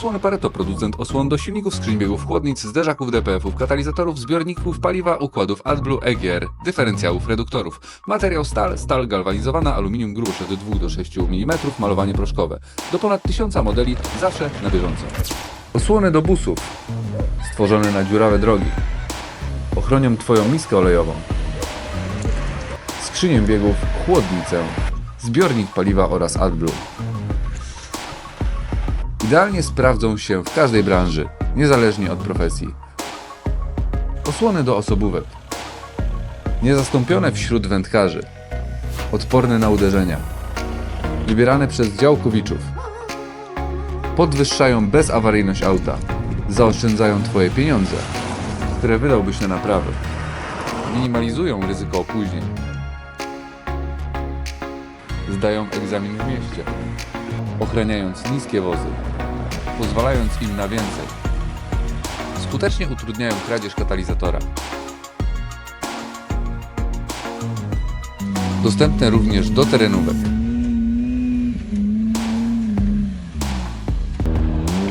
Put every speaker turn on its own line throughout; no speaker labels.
Osłony Pareto, producent osłon do silników, skrzyń biegów, chłodnic, zderzaków DPF-ów, katalizatorów, zbiorników paliwa, układów AdBlue EGR, dyferencjałów, reduktorów. Materiał stal, stal galwanizowana, aluminium grubość od 2 do 6 mm, malowanie proszkowe. Do ponad 1000 modeli, zawsze na bieżąco. Osłony do busów, stworzone na dziurawe drogi. Ochronią Twoją miskę olejową. Skrzynię biegów, chłodnicę, zbiornik paliwa oraz AdBlue. Idealnie sprawdzą się w każdej branży, niezależnie od profesji. Osłony do osobówek. Niezastąpione wśród wędkarzy. Odporne na uderzenia. Wybierane przez działkowiczów. Podwyższają bezawaryjność auta. Zaoszczędzają Twoje pieniądze, które wydałbyś na naprawy. Minimalizują ryzyko opóźnień. Zdają egzamin w mieście ochraniając niskie wozy, pozwalając im na więcej. Skutecznie utrudniają kradzież katalizatora. Dostępne również do terenówek.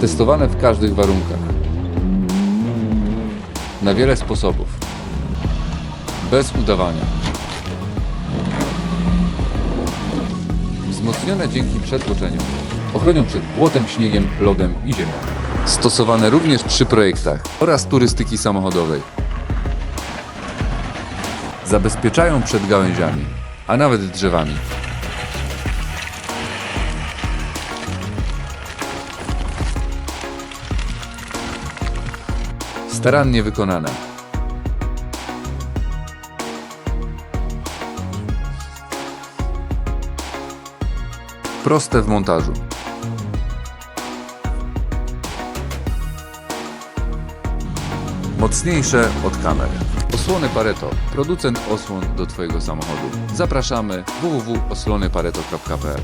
Testowane w każdych warunkach. Na wiele sposobów. Bez udawania. Wzmocnione dzięki przetłoczeniu. Ochronią przed błotem, śniegiem, lodem i ziemią. Stosowane również przy projektach oraz turystyki samochodowej. Zabezpieczają przed gałęziami, a nawet drzewami. Starannie wykonane. Proste w montażu. Mocniejsze od kamer. Osłony Pareto, producent osłon do Twojego samochodu. Zapraszamy www.osłonypareto.pl